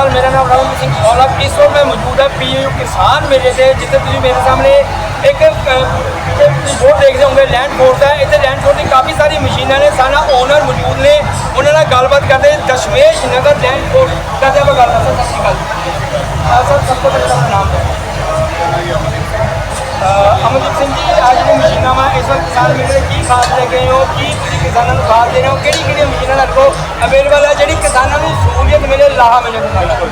ਅਕਾਲ ਮੇਰਾ ਨਾਮ ਰਾਮ ਸਿੰਘ ਔਲਖ ਇਸ ਵਕਤ ਮੈਂ ਮੌਜੂਦ ਹਾਂ ਪੀਯੂ ਕਿਸਾਨ ਮੇਲੇ ਤੇ ਜਿੱਥੇ ਤੁਸੀਂ ਮੇਰੇ ਸਾਹਮਣੇ ਇੱਕ ਬੋਰਡ ਦੇਖਦੇ ਹੋਗੇ ਲੈਂਡ ਫੋਰਸ ਦਾ ਇੱਥੇ ਲੈਂਡ ਫੋਰਸ ਦੀ ਕਾਫੀ ਸਾਰੀ ਮਸ਼ੀਨਾਂ ਨੇ ਸਾਡਾ ਓਨਰ ਮੌਜੂਦ ਨੇ ਉਹਨਾਂ ਨਾਲ ਗੱਲਬਾਤ ਕਰਦੇ ਦਸ਼ਮੇਸ਼ ਨਗਰ ਲੈਂਡ ਫੋਰਸ ਕਰਦੇ ਆਪਾਂ ਗੱਲ ਸਰ ਸਤਿ ਸ਼੍ਰੀ ਅਕਾਲ ਆਹ ਸਰ ਸਭ ਤੋਂ ਪਹਿਲਾਂ ਆਪਣਾ ਨਾਮ ਦੱਸੋ ਅਹ ਅਮਨਦੀਪ ਸਿੰਘ ਜੀ ਅੱਜ ਦੀ ਮਸ਼ੀਨਾਂ ਵਾ ਇਸ ਵਕਤ ਕਿਸਾਨ ਮੇਲੇ ਕੀ ਖਾਸ ਲੈ ਕੇ ਆਏ ਹੋ ਕੀ ਤੁਸੀਂ ਕਿਸਾਨਾਂ ਨੂੰ ਸਾਥ ਦੇ ਰਹੇ ਹੋ ਕਿਹੜੀ ਕਿਹੜੀ ਮਸ਼ੀਨਾਂ ਤੁਹਾਡੇ ਕੋਲ ਅਵੇਲੇਬਲ ਹੈ ਜਿਹੜੀ ਕਿਸਾਨਾਂ ਨੂੰ ਸਹੂਲੀਅਤ ਮਿਲੇ, ਲਾਹਾ ਮਿਲੇ। ਕਿਸਾਨਾਂ ਕੋਲ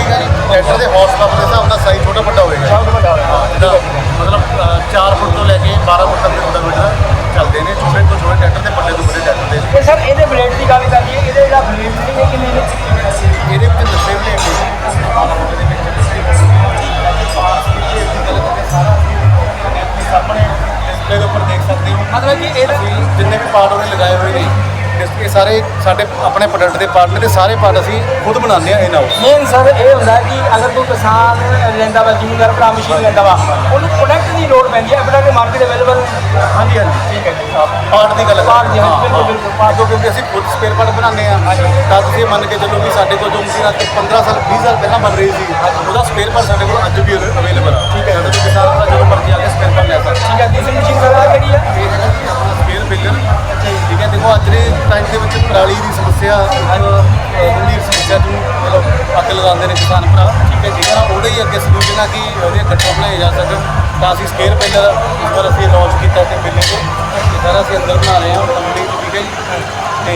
ਤੇ ਲੱਗੇਗਾ ਜੀ। ਟਰੈਕਟਰ ਦੇ ਹਾਰਸ ਪਾਵਰ ਦੇ ਹਿਸਾਬ ਨਾਲ ਸਾਈਜ਼ ਛੋਟਾ ਵੱਡਾ ਹੋਏਗਾ ਸਭ ਤੋਂ ਵੱਡਾ ਹੋਇਆ ਹਾਂ, ਜਿਹਦਾ ਮਤਲਬ 4 ਫੁੱਟ ਤੋਂ ਲੈ ਕੇ 12 ਫੁੱਟ ਤੱਕ ਦੇ ਰੋਟਾਵੇਟਰ ਚੱਲਦੇ ਨੇ ਛੋਟੇ ਤੋਂ ਛੋਟੇ ਟਰੈਕਟਰ ਤੇ ਵੱਡੇ ਤੋਂ ਵੱਡੇ ਟਰੈਕਟਰ ਦੇ। ਤੇ ਸਰ ਇਹਦੇ ਬਲੇਡ ਦੀ ਗੱਲ ਕਰੀਏ ਇਹਦੇ ਜਿਹੜਾ ਬਲੇਡ ਸੀ ਇਹ ਕਿੰਨੇ ਨੇ? ਇਹਦੇ ਵਿੱਚ ਨੱਬੇ ਬਲੇਡ ਇਹਦੇ ਵਿੱਚ ਸਾਹਮਣੇ ਡਿਸਪਲੇ ਦੇ ਉੱਪਰ ਦੇਖ ਸਕਦੇ ਹੋ। ਮਤਲਬ ਕਿ ਇਹਦੇ ਜਿੰਨੇ ਵੀ ਪਾਰਟ ਉਹਨੇ ਲਗਾਏ ਹੋਏ ਨੇ ਡਿਸਪਲੇ ਸਾਰੇ ਸਾਡੇ ਆਪਣੇ ਪ੍ਰੋਡਕਟ ਦੇ ਪਾਰਟ ਨੇ ਤੇ ਸਾਰੇ ਪਾਰਟ ਅਸੀਂ ਖੁਦ ਬਣਾਉਂਦੇ ਆ ਇਨ ਹਾਊਸ ਮੇਨ ਸਰ ਇਹ ਹੁੰਦਾ ਕਿ ਅਗਰ ਕੋਈ ਕਿਸਾਨ ਲੈਂਦਾ ਵਾ ਜ਼ਿਮੀਂਦਾਰ ਭਰਾ ਮਸ਼ੀਨ ਲੈਂਦਾ ਵਾ ਉਹਨੂੰ ਪ੍ਰੋਡਕਟ ਦੀ ਲੋੜ ਪੈਂਦੀ ਹੈ ਪ੍ਰੋਡਕਟ ਮਾਰਕੀਟ ਅਵੇਲੇਬਲ ਹਾਂਜੀ ਹਾਂਜੀ। ਠੀਕ ਹੈ ਜੀ ਪਾਰਟ ਦੀ ਗੱਲ Part ਦੀ, ਹਾਂ, ਬਿਲਕੁਲ। ਬਿਲਕੁਲ, part ਕਿਉਂਕਿ ਅਸੀਂ ਖੁਦ ਸਪੇਅਰ ਪਾਰਟ ਬਣਾਉਂਦੇ ਆ ਤਾਂ ਤੁਸੀਂ ਮੰਨ ਕੇ ਚੱਲੋ ਵੀ ਸਾਡੇ ਕੋਲ ਜੋ ਮਸ਼ੀਨ ਅੱਜ ਤੋਂ 15 ਸਾਲ 20 ਸਾਲ ਪਹਿਲਾਂ ਬਣ ਰਹੀ ਸੀ ਉਹਦਾ ਸਪੇਅਰ ਪਾਰਟ ਸਾਡੇ ਕੋਲ ਅੱਜ ਵੀ ਅਵੇਲੇਬਲ ਆ। ਠੀਕ ਹੈ। ਜਦੋਂ ਕਿਸਾਨ ਭਰਾ ਜਦੋਂ ਮਰਜ਼ੀ ਆ ਕੇ ਤਾਂ ਅਸੀਂ ਸਕੇਅਰ ਬਿਲਰ ਇਸ ਵਾਰ ਅਸੀਂ ਲਾਂਚ ਕੀਤਾ ਤੇ ਬਿੱਲੇ ਤੋਂ ਇਹ ਸਾਰਾ ਅਸੀਂ ਅੰਦਰ ਬਣਾ ਰਹੇ ਹਾਂ ਕੰਪਨੀ ਚ ਠੀਕ ਹੈ ਜੀ। ਤੇ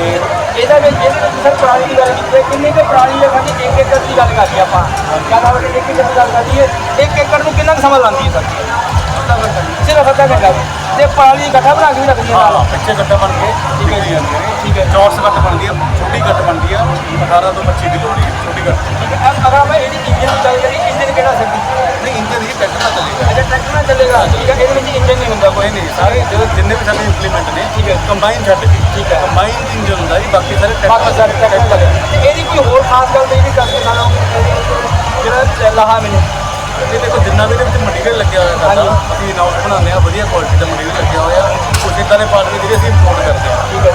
ਇਹਦਾ ਵਿੱਚ ਇਹਦੇ ਵਿੱਚ ਸਰ ਪ੍ਰਾਣੀ ਦੀ ਗੱਲ ਕੀਤੀ ਹੈ। ਕਿੰਨੀ ਕੁ ਪ੍ਰਾਣੀ ਹੈ ਸਾਡੀ 1 ਏਕੜ ਦੀ ਗੱਲ ਕਰੀਏ ਆਪਾਂ। ਕਹਿੰਦਾ ਵਾ 1 ਏਕੜ ਦੀ ਗੱਲ ਕਰੀਏ 1 ਏਕੜ ਨੂੰ ਕਿੰਨਾ ਕੁ ਸਮਾਂ ਲਾਉਂਦੀ ਹੈ ਸਰ? ਸਿਰਫ ਅੱਧਾ ਘੰਟਾ ਤੇ ਪ੍ਰਾਣੀ ਇਕੱਠਾ ਬਣਾ ਕੇ ਵੀ ਰੱਖਦੀ ਹੈ ਨਾਲ ਹਾਂ ਪਿੱਛੇ ਗੱਠਾਂ ਬਣ ਕੇ ਠੀਕ ਹੈ ਜੀ ਠੀਕ ਹੈ ਚੌਰਸ ਗੱਠ ਬਣਦੀ ਹੈ ਛੋਟੀ ਗੱਠ ਬਣਦੀ ਹੈ 18 ਤੋਂ 25 ਕਿਲੋ ਦੀ ਛੋਟੀ ਗੱਠ ਠੀਕ ਹੈ ਅਬ ਅਗਰ ਆਪਾਂ ਇਹਦੀ ਇੰਜਨ ਦੀ ਗੱਲ ਕਰੀਏ ਇੰਜਨ ਕਿਹੜਾ ਸਕਦੀ ਨਹੀਂ ਇੰਜਨ ਹੀ ਟਰੈਕਟਰ ਨਾਲ ਚੱਲੇਗਾ ਅਜੇ ਟਰੈਕਟਰ ਨਾਲ ਚੱਲੇਗਾ ਠੀਕ ਹੈ ਇਹਦੇ ਵਿੱਚ ਇੰਜਨ ਨਹੀਂ ਹੁੰਦਾ ਕੋਈ ਨਹੀਂ ਨਹੀਂ ਸਾਰੇ ਜਿਹੜੇ ਜਿੰਨੇ ਵੀ ਸਾਡੇ ਇੰਪਲੀਮੈਂਟ ਨੇ ਠੀਕ ਹੈ। ਕੰਬਾਈਨ ਛੱਡ ਕੇ ਠੀਕ ਹੈ ਕੰਬਾਈਨ ਇੰਜਨ ਹੁੰਦਾ ਜੀ ਬਾਕੀ ਸਾਰੇ ਬਾਕੀ ਸਾਰੇ ਟਰੈਕਟਰ ਚੱਲੇ ਤੇ ਇਹਦੀ ਕੋਈ ਹੋਰ ਖਾਸ ਗੱਲ ਨਹੀਂ ਵੀ ਕਰਦੇ ਸਾਨੂੰ ਜਿਹੜਾ ਲਾਹਾ ਮੈਨੂੰ ਇਹ ਦੇਖੋ ਜਿੰਨਾ ਵੀ ਇਹਦੇ ਵਿੱਚ ਮਟੀਰੀਅਲ ਲੱਗਿਆ ਹੋਇਆ ਸਾਡਾ ਅਸੀਂ ਇਨਾਊਸ ਬਣਾਉਂਦੇ ਆ ਵਧੀਆ ਕੁਆਲਿਟੀ ਦਾ ਮਟੀਰੀਅਲ ਲੱਗਿਆ ਹੋਇਆ। ਕੁਝ ਇਦਾਂ ਦੇ ਪਾਰਟ ਨੇ ਜਿਹੜੇ ਅਸੀਂ ਇੰਪੋਰਟ ਕਰਦੇ ਆ ਠੀਕ ਹੈ।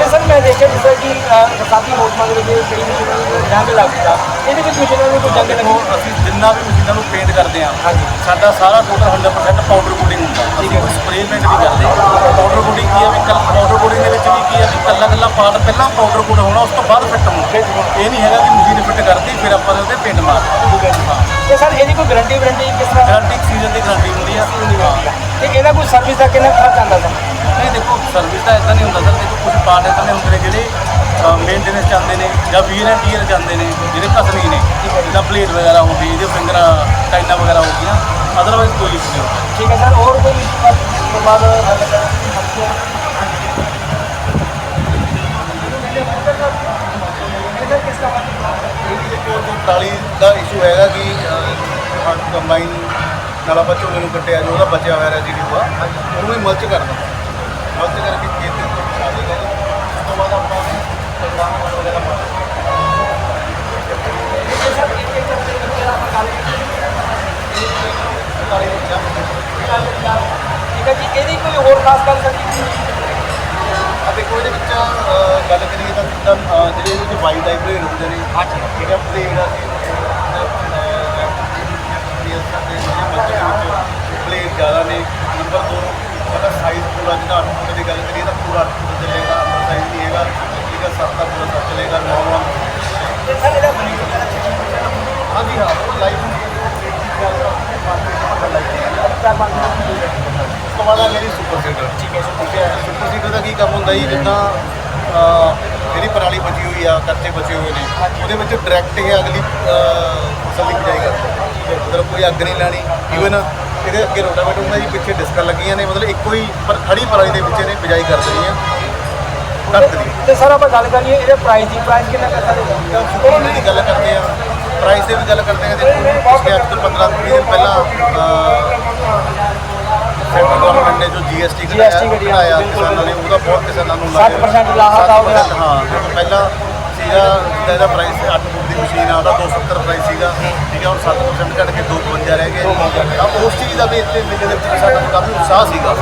ਹੈ ਸਰ ਮੈਂ ਦੇਖਿਆ ਜਿਸ ਤਰ੍ਹਾਂ ਕਿ ਬਰਸਾਤੀ ਮੌਸਮਾਂ ਦੇ ਵਿੱਚ ਕਈ ਮਸ਼ੀਨਾਂ ਜੰਗ ਲੱਗਦਾ ਇਹਦੇ ਵਿੱਚ ਮਸ਼ੀਨਾਂ ਨੂੰ ਕੋਈ ਜੰਗ ਨਹੀਂ ਅਸੀਂ ਜਿੰਨਾ ਵੀ ਮਸ਼ੀਨਾਂ ਨੂੰ ਪੇਂਟ ਕਰਦੇ ਆ ਹਾਂਜੀ। ਸਾਡਾ ਸਾਰਾ ਟੋਟਲ 100% ਪਾਊਡਰ ਕੋਟਿੰਗ ਹੁੰਦਾ। ਠੀਕ ਹੈ। ਸਪਰੇਅ ਪੇਂਟ ਵੀ ਕਰਦੇ। ਪਾਊਡਰ ਕੋਟਿੰਗ ਕੀ ਹੈ ਵੀ ਕੱਲ ਪਾਊਡਰ ਕੋਟਿੰਗ ਦੇ ਵਿੱਚ ਵੀ ਕੀ ਹੈ ਵੀ ਕੱਲਾ ਕੱਲਾ ਪਾਰਟ ਪਹਿਲਾਂ ਪਾਊਡਰ ਕੋਟ ਹੋਣਾ ਉਸ ਤੋਂ ਬਾਅਦ ਫਿੱਟ ਹੋਣਾ। ਇਹ ਨਹੀਂ ਹੈਗਾ ਕਿ ਮਸ਼ੀਨ ਫਿੱਟ ਕਰਤੀ ਫਿਰ ਆਪਾਂ ਉਹਦੇ ਪੇਂਟ ਮਾਰ ਠੀਕ ਹੈ ਜੀ। ਤੇ ਸਰ ਇਹਦੀ ਕੋਈ ਗਾਰੰਟੀ ਵਾਰੰਟੀ ਕਿਸ ਤਰ੍ਹਾਂ? ਗਾਰੰਟੀ ਸੀਜ਼ਨ ਦੀ ਗਾਰੰਟੀ ਹੁੰਦੀ ਆ। ਤੇ ਇਹਦਾ ਕੋਈ ਸਰਵਿਸ ਦਾ ਕਿੰਨਾ ਖਰਚ ਆਉਂਦਾ ਸਰ? ਨਹੀਂ ਦੇਖੋ ਸਰਵਿਸ ਦਾ ਇਦਾਂ ਨਹੀਂ ਹੁੰਦਾ ਸਰ। ਦੇਖੋ ਕੁਝ ਪਾਰਟ ਇਦਾਂ ਦੇ ਹੁੰਦੇ ਨੇ ਜਿਹੜੇ ਮੇਨਟੇਨੈਂਸ ਚਾਹੁੰਦੇ ਨੇ ਜਾਂ ਵੀਰ ਐਂਡ ਟੀਅਰ ਜਾਂਦੇ ਨੇ ਜਿਹੜੇ ਘਸਣੀ ਨੇ। ਜਿੱਦਾਂ ਪਲੇਟ ਵਗੈਰਾ ਹੋ ਗਈ ਇਹਦੇ ਫਿੰਗਰਾਂ ਟਾਈਨਾਂ ਵਗੈਰਾ ਹੋ ਗਈਆਂ ਅਦਰਵਾਈਜ਼ ਕੋਈ ਇਸ਼ੂ ਨਹੀਂ ਠੀਕ ਹੈ ਸਰ ਹੋਰ ਕੋਈ ਇਸ ਤੋਂ ਬਾਅਦ ਟਰਾਲੀ ਦਾ ਇਸ਼ੂ ਹੈਗਾ ਕਿ ਕੰਬਾਈਨ ਨਾਲ ਆਪਾਂ ਝੋਨੇ ਨੂੰ ਕੱਟਿਆ ਜੋ ਉਹਦਾ ਬਚਿਆ ਹੋਇਆ ਹੋਆ ਉਹਨੂੰ ਵੀ ਮਲਚ ਕਰਨਾ। ਮਲਚ ਕਰਕੇ ਖੇਤ ਦੇ ਉੱਤੇ ਪਾ ਦੇਗਾ ਜੀ। ਉਸ ਤੋਂ ਬਾਅਦ ਆਪਾਂ ਪ੍ਰੋਗਰਾਮ ਵਗੈਰਾ ਪਾ ਠੀਕ ਹੈ ਜੀ ਇਹਦੀ ਕੋਈ ਹੋਰ ਖਾਸ ਗੱਲ ਜੀ? ਆ ਦੇਖੋ ਇਹਦੇ ਵਿੱਚ ਗੱਲ ਕਰੀਏ ਤਾਂ ਜਿੱਦਾਂ ਜਿਹੜੇ ਇਹਦੇ ਵਿੱਚ ਵਾਈਡ ਹਾਈਬ੍ਰਿਡ ਹੁੰਦੇ ਨੇ ਹਾਂਜੀ। ਠੀਕ ਹੈ ਪਲੇਨ ਅਸੀਂ ਪਲੇਨ ਜ਼ਿਆਦਾ ਨੇ ਨੰਬਰ 2 ਸਾਡਾ ਸਾਈਜ਼ ਪੂਰਾ ਜਿਹੜਾ 8 ਫੁੱਟ ਦੀ ਗੱਲ ਕਰੀਏ ਤਾਂ ਪੂਰਾ 8 ਫੁੱਟ ਚੱਲੇਗਾ ਸਾਈਜ਼ ਨਹੀਂ ਹੈਗਾ। ਠੀਕ ਹੈ 7 ਦਾ ਪੂਰਾ ਸੱਤ ਚੱਲੇਗਾ ਨੌਰਮਲ ਤੇ ਸਰ ਇਹਦਾ ਬਣੀ ਵਗੈਰਾ ਹਾਂਜੀ ਹਾਂ ਉਹ ਲਾਈਫ ਚਾਰ ਪੰਜ ਉਸ ਤੋਂ ਬਾਅਦ ਆ ਮੇਰੀ ਸੁਪਰ ਸੀਡਰ ਠੀਕ ਹੈ ਠੀਕ ਹੈ ਸੁਪਰ ਸੀਡਰ ਦਾ ਕੀ ਕੰਮ ਹੁੰਦਾ ਜੀ? ਜਿੱਦਾਂ ਜਿਹੜੀ ਪਰਾਲੀ ਬਚੀ ਹੋਈ ਆ ਕੱਚੇ ਬਚੇ ਹੋਏ ਨੇ ਉਹਦੇ ਵਿੱਚ ਡਾਇਰੈਕਟ ਇਹ ਅਗਲੀ ਫਸਲ ਦੀ ਬਿਜਾਈ ਕਰਦਾ। ਮਤਲਬ ਕੋਈ ਅੱਗ ਨਹੀਂ ਲਾਣੀ ਈਵਨ ਇਹਦੇ ਅੱਗੇ ਰੋਟਾਵੇਟਰ ਹੁੰਦਾ ਜੀ ਪਿੱਛੇ ਡਿਸਕਾਂ ਲੱਗੀਆਂ ਨੇ ਮਤਲਬ ਇੱਕੋ ਹੀ ਪਰ ਖੜੀ ਪਰਾਲੀ ਦੇ ਵਿੱਚ ਇਹਨੇ ਬਿਜਾਈ ਕਰ ਦੇਣੀ ਆ ਕੱਟ ਦੀ ਤੇ ਸਰ ਆਪਾਂ ਗੱਲ ਕਰੀਏ ਇਹਦੇ ਪ੍ਰਾਈਸ ਦੀ ਪ੍ਰਾਈਸ ਕਿੰਨਾ ਕਰਦਾ ਦੇਗਾ ਸੁਪਰ ਦੀ ਗੱਲ ਕਰਦੇ ਆ ਪ੍ਰਾਈਸ ਦੀ ਵੀ ਗੱਲ ਕਰਦੇ ਆ ਦੇਖੋ ਪਿਛਲੇ ਅੱਜ ਤੋਂ 15 20 ਦਿਨ ਪਹਿਲਾਂ ਸੈਂਟਰ ਗਵਰਨਮੈਂਟ ਨੇ ਜੋ ਜੀਐਸਟੀ ਘਟਾਇਆ। ਕਿਸਾਨਾਂ ਨੇ ਉਹਦਾ ਬਹੁਤ ਕਿਸਾਨਾਂ ਨੂੰ 60% ਲਾਹਾ ਹੋ ਗਿਆ। 60% ਹਾਂ ਪਹਿਲਾਂ ਸੀਗਾ ਜਿੱਦਾਂ ਇਹਦਾ ਪ੍ਰਾਈਸ 8 ਫੁੱਟ ਦੀ ਮਸ਼ੀਨ ਆ ਉਹਦਾ 270 ਪ੍ਰਾਈਸ ਸੀਗਾ। ਠੀਕ ਹੈ ਹੁਣ 7% ਘਟ ਕੇ 252 ਰਹਿ ਗਏ। ਤਾਂ ਉਸ ਚੀਜ਼ ਦਾ ਵੀ ਇੱਥੇ ਮੇਲੇ ਦੇ ਵਿੱਚ ਸਾਡਾ ਕਾਫੀ ਉਤਸ਼ਾਹ ਸੀਗਾ।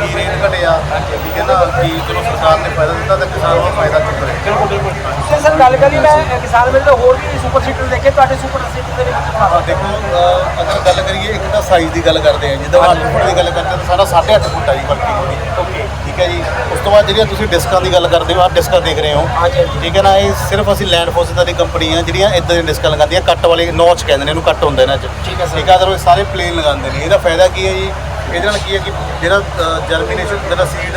ਕਿ ਰੇਟ ਘਟਿਆ ਠੀਕ ਹੈ ਨਾ ਕਿ ਚਲੋ ਸਰਕਾਰ ਨੇ ਫਾਇਦਾ ਦਿੱਤਾ ਤਾਂ ਕਿਸਾਨ ਨੂੰ ਫਾਇਦਾ ਚੁੱਕ ਰਿਹਾ। ਬਿਲਕੁਲ ਸਰ ਗੱਲ ਕਰੀ ਮੈਂ ਕਿਸਾਨ ਮੇਲੇ ਤੋਂ ਹੋਰ ਵੀ ਸੁਪਰ ਸੀਟਰ ਦੇਖੇ ਤੁਹਾਡੇ ਸੁਪਰ ਸੀਟਰ ਦੇ ਵਿੱਚ ਦੇਖੋ ਅਗਰ ਗੱਲ ਕਰੀਏ ਇੱਕ ਤਾਂ ਸਾਈਜ਼ ਦੀ ਗੱਲ ਕਰਦੇ ਆ ਜਿੱਦਾਂ 8 ਫੁੱਟ ਦੀ ਗੱਲ ਕਰਦੇ ਤਾਂ ਸਾਡਾ 8.5 ਫੁੱਟ ਆ ਜੀ ਉਹਦੀ। ਓਕੇ। ਠੀਕ ਹੈ ਜੀ। ਉਸ ਤੋਂ ਬਾਅਦ ਜਿਹੜੀਆਂ ਤੁਸੀਂ ਡਿਸਕਾਂ ਦੀ ਗੱਲ ਕਰਦੇ ਹੋ ਆਹ ਡਿਸਕਾਂ ਦੇਖ ਰਹੇ ਹੋ। ਹਾਂਜੀ ਹਾਂਜੀ। ਠੀਕ ਹੈ ਨਾ ਇਹ ਸਿਰਫ ਅਸੀਂ ਲੈਂਡ ਫੋਰਸ ਦੀ ਕੰਪਨੀ ਆ ਜਿਹੜੀਆਂ ਇਦਾਂ ਦੀਆਂ ਡਿਸਕਾਂ ਲਗਾਉਂਦੀਆਂ ਕੱਟ ਵਾਲੇ ਨੌਚ ਕਹਿੰਦੇ ਨੇ ਇਹਨੂੰ ਕੱਟ ਹੁੰਦਾ ਇਹਨਾਂ 'ਚ ਠੀਕ ਹੈ ਸਰ। ਠੀਕ ਹੈ ਅਦਰਵਾਈਜ਼ ਸਾਰੇ ਪਲੇਨ ਲਗਾਉਂਦੇ ਨੇ ਇਹਦਾ ਫਾਇਦਾ ਕੀ ਹੈ ਜੀ? ਇਹਦੇ ਨਾਲ ਕੀ ਹੈ ਕਿ ਜਿਹੜਾ ਜਰਮੀਨੇਸ਼ਨ ਜਿਹੜਾ ਸੀਡ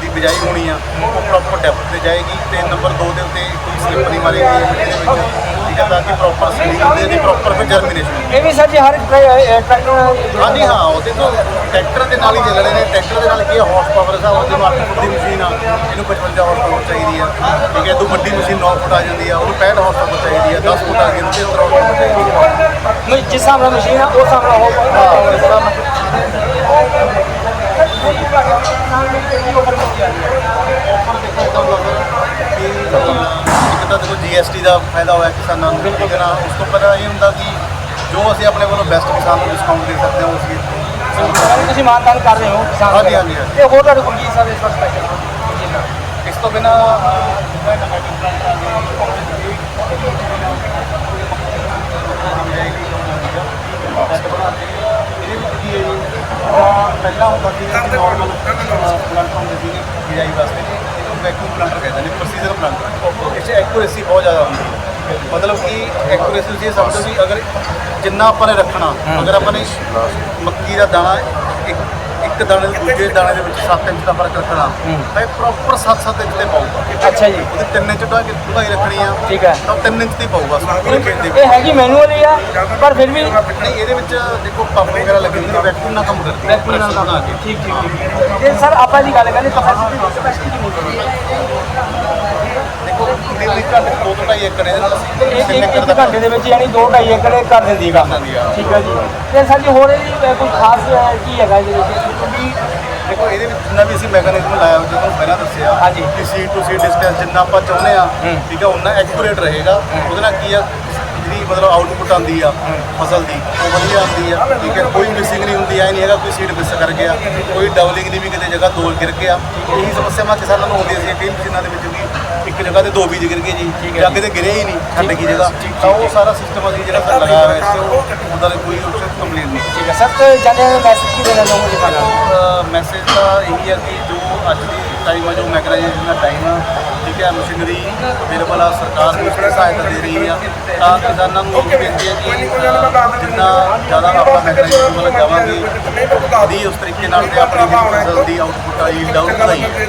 ਦੀ ਬਿਜਾਈ ਹੋਣੀ ਆ ਉਹ ਪ੍ਰੋਪਰ ਡੈਪਥ ਤੇ ਜਾਏਗੀ ਤੇ ਨੰਬਰ 2 ਦੇ ਉੱਤੇ ਕੋਈ ਸਲਿੱਪ ਨਹੀਂ ਮਾਰੇਗੀ ਮਿੱਟੀ ਦੇ ਵਿੱਚ। ਹੈ ਤਾਂ ਕਿ ਪ੍ਰੋਪਰ ਹੁੰਦੀ ਹੈ ਤੇ ਪ੍ਰੋਪਰ ਫਿਰ ਜਰਮੀਨੇਸ਼ਨ ਇਹ ਵੀ ਸਰ ਜੀ ਹਰ ਟਰੈਕਟਰ ਹਾਂਜੀ ਹਾਂ ਉਹਦੇ ਤੋਂ ਟਰੈਕਟਰ ਦੇ ਨਾਲ ਹੀ ਚੱਲਣੇ ਨੇ। ਟਰੈਕਟਰ ਦੇ ਨਾਲ ਕੀ ਹਾਰਸ ਪਾਵਰ ਦਾ ਉਹਦੇ ਨੂੰ 8 ਫੁੱਟ ਦੀ ਮਸ਼ੀਨ ਆ ਇਹਨੂੰ 55 ਹਾਰਸ ਪਾਵਰ ਚਾਹੀਦੀ ਆ। ਠੀਕ ਹੈ ਤੋਂ ਵੱਡੀ ਮਸ਼ੀਨ 9 ਫੁੱਟ ਆ ਜਾਂਦੀ ਆ ਉਹਨੂੰ 65 ਹਾਰਸ ਪਾਵਰ ਚਾਹੀਦੀ ਆ 10 ਫੁੱਟ ਆ ਗਈ ਉਹਨੂੰ 73 ਹਾਰਸ ਪਾਵਰ ਚਾਹੀਦੀ ਆ। ਮੈਂ ਜਿਸ ਹਿਸਾਬ ਨਾਲ ਮਸ਼ੀਨ ਆ ਉਸ ਹਿਸਾਬ ਨਾਲ ਹੋ ਹਾਂ ਇਸ ਤਰ੍ਹਾਂ ਕਿ ਇੱਕ ਤਾਂ ਦੇਖੋ ਜੀਐਸਟੀ ਦਾ ਫਾਇਦਾ ਹੋਇਆ ਕਿਸਾਨਾਂ ਨੂੰ ਠੀਕ ਹੈ ਨਾ ਉਸ ਤੋਂ ਪਹਿਲਾਂ ਇਹ ਹੁੰਦਾ ਕਿ ਜੋ ਅਸੀਂ ਆਪਣੇ ਵੱਲੋਂ ਬੈਸਟ ਕਿਸਾਨ ਨੂੰ ਡਿਸਕਾਊਂਟ ਦੇ ਸਕਦੇ ਹਾਂ ਉਸ ਤੇ। ਤੁਸੀਂ ਮਾਨਦਾਨ ਕਰ ਰਹੇ ਹੋ ਕਿਸਾਨ ਹਾਂਜੀ, ਹਾਂਜੀ, ਹਾਂਜੀ। ਤੇ ਹੋਰ ਤੁਹਾਡੇ ਕੋਲ ਕੀ ਸਰ ਇਸ ਵਾਰ ਸਪੈਸ਼ਲ ਇਸ ਤੋਂ ਬਿਨਾ ਪਹਿਲਾਂ ਹੁੰਦਾ ਸੀ ਕਿ ਨਾਰਮਲ ਪਲੰਟ ਹੁੰਦੇ ਸੀ ਬਿਜਾਈ ਵਾਸਤੇ ਵੈਕਿਊਮ ਪਲੰਟਰ ਕਹਿੰਦੇ ਨੇ ਪ੍ਰੋਸੀਜਰ ਪਲੰਟਰ ਇਸ 'ਚ ਐਕੂਰੇਸੀ ਬਹੁਤ ਜ਼ਿਆਦਾ ਹੁੰਦੀ ਹੈ ਮਤਲਬ ਕਿ ਐਕੂਰੇਸੀ ਤੁਸੀਂ ਇਹ ਸਮਝੋ ਵੀ ਅਗਰ ਜਿੰਨਾ ਆਪਾਂ ਨੇ ਰੱਖਣਾ ਅਗਰ ਆਪਾਂ ਨੇ ਮੱਕੀ ਦਾ ਦਾਣਾ ਇੱਕ ਇੱਕ ਦਾਣੇ ਤੋਂ ਦੂਜੇ ਦਾਣੇ ਦੇ ਵਿੱਚ 7 ਇੰਚ ਦਾ ਫ਼ਰਕ ਰੱਖਣਾ। ਤਾਂ ਪ੍ਰੋਪਰ 7-7 ਇੰਚ ਤੇ ਪਾਊਗਾ। ਅੱਛਾ ਜੀ। ਉਹਦੇ 3 ਇੰਚ ਢਾ ਕੇ ਢਾਈ ਰੱਖਣੀ ਆ। ਠੀਕ ਹੈ। ਤਾਂ 3 ਇੰਚ ਤੇ ਪਾਊਗਾ। ਪੂਰੇ ਖੇਤ ਦੇ। ਇਹ ਹੈਗੀ ਮੈਨੂਅਲ ਹੀ ਆ ਪਰ ਫਿਰ ਵੀ ਨਹੀਂ ਇਹਦੇ ਵਿੱਚ ਦੇਖੋ ਪੰਪ ਵਗੈਰਾ ਲੱਗੇ ਹੁੰਦੇ ਨੇ ਵੈਕਿਊਮ ਨਾਲ ਕੰਮ ਕਰਦੀ ਹੈ ਵੈਕਿਊਮ ਨਾਲ pressure ਬਣਾ ਕੇ ਠੀਕ ਠੀਕ ਠੀਕ। ਤੇ ਸਰ ਆਪਾਂ ਦੀ ਗੱਲ ਕਰੀਏ ਕਪੈਸਿਟੀ ਕਪੈਸਿਟੀ ਕਿੰਨੀ ਹੈ ਘੱਟ ਦੋ ਤੋਂ ਢਾਈ ਏਕੜ ਇਹਦੇ ਨਾਲ ਤਿੰਨ ਘੰਟੇ ਦੇ ਵਿੱਚ ਯਾਨੀ 2.5 ਏਕੜ ਇਹ ਕਰ ਦਿੰਦੀ ਹੈ ਕੰਮ ਕਰ ਦਿੰਦੀ ਆ। ਠੀਕ ਹੈ ਜੀ। ਤੇ ਸਰ ਜੀ ਹੋਰ ਇਹਦੀ ਅ, ਕੋਈ ਖਾਸ ਅ, ਕੀ ਹੈਗਾ ਇਹਦੇ ਵਿੱਚ? ਕਿਉਂਕਿ ਦੇਖੋ ਇਹਦੇ ਵਿੱਚ ਜਿੰਨਾ ਵੀ ਅਸੀਂ ਮੈਕੈਨਿਜ਼ਮ ਲਾਇਆ ਹੋਇਆ ਜਿਹਨੂੰ ਪਹਿਲਾਂ ਦੱਸਿਆ ਹਾਂਜੀ। ਕਿ ਸੀਟ ਟੂ ਸੀਟ ਡਿਸਟੈਂਸ ਜਿੰਨਾ ਆਪਾਂ ਚਾਹੁੰਦੇ ਆ ਠੀਕ ਹੈ ਉਨਾ ਐਕੂਰੇਟ ਰਹੇਗਾ। ਉਹਦੇ ਨਾਲ ਕੀ ਆ ਜਿਹੜੀ ਮਤਲਬ ਆਊਟਪੁੱਟ ਆਉਂਦੀ ਆ ਫਸਲ ਦੀ ਉਹ ਵਧੀਆ ਆਉਂਦੀ ਆ ਠੀਕ ਹੈ। ਕੋਈ ਮਿਸਿੰਗ ਨਹੀਂ ਹੁੰਦੀ ਐ ਨਹੀਂ ਹੈਗਾ ਕੋਈ ਸੀਟ ਮਿਸ ਕਰ ਗਿਆ। ਕੋਈ ਡਬਲਿੰਗ ਦੀ ਵੀ ਕਿਤੇ ਜਗ੍ਹਾ ਦੋ ਗਿਰ ਗਿਆ। ਇਹੀ ਸਮੱਸਿਆਵਾਂ ਕਿਸਾਨਾਂ ਨੂੰ ਹੁੰਦੀਆਂ ਸੀ ਕਈ ਮਸ਼ੀਨਾਂ ਦੇ ਵਿੱਚ ਵੀ। ਇੱਕ ਜਗ੍ਹਾ ਤੇ ਦੋ ਬੀਜ ਗਿਰ ਗਏ ਜੀ ਜਾਂ ਕਿਤੇ ਗਿਰੇ ਹੀ ਨਹੀਂ ਛੱਡ ਗਈ ਜਗ੍ਹਾ ਤਾਂ ਉਹ ਸਾਰਾ ਸਿਸਟਮ ਅਸੀਂ ਜਿਹੜਾ ਲਗਾਇਆ ਹੋਇਆ ਸੀ ਉਹ ਉਹਦਾ ਕੋਈ ਕੰਪਲੇਂਟ ਨਹੀਂ। ਠੀਕ ਹੈ ਸਰ ਤੇ ਜਾਂਦੇ ਮੈਸੇਜ ਕੀ ਦੇਣਾ ਚਾਹੋਗੇ ਕਿਸਾਨਾਂ ਨੂੰ ਮੈਸੇਜ ਤਾਂ ਇਹੀ ਹੈ ਕਿ ਜੋ ਅੱਜ ਦੀ ਟਾਈਮ ਹੈ ਜੋ ਮੈਕਨਾਈਜੇਸ਼ਨ ਦਾ ਟਾਈਮ ਆ ਠੀਕ ਹੈ ਮਸ਼ੀਨਰੀ ਅਵੇਲੇਬਲ ਆ ਸਰਕਾਰ ਨੂੰ ਸਹਾਇਤਾ ਦੇ ਰਹੀ ਆ। ਤਾਂ ਕਿਸਾਨਾਂ ਨੂੰ ਇਹ ਬੇਨਤੀ ਹੈ ਕਿ ਜਿੰਨਾ ਜ਼ਿਆਦਾ ਆਪਾਂ ਮੈਕਨਾਈਜੇਸ਼ਨ ਵੱਲ ਜਾਵਾਂਗੇ ਉਹਦੀ ਉਸ ਤਰੀਕੇ ਨਾਲ ਤੇ ਆਪਣੀ ਫਸਲ ਦੀ ਆਊਟਪੁੱਟ ਆ ਆ ਉਹ ਵਧਾਈ ਹੈ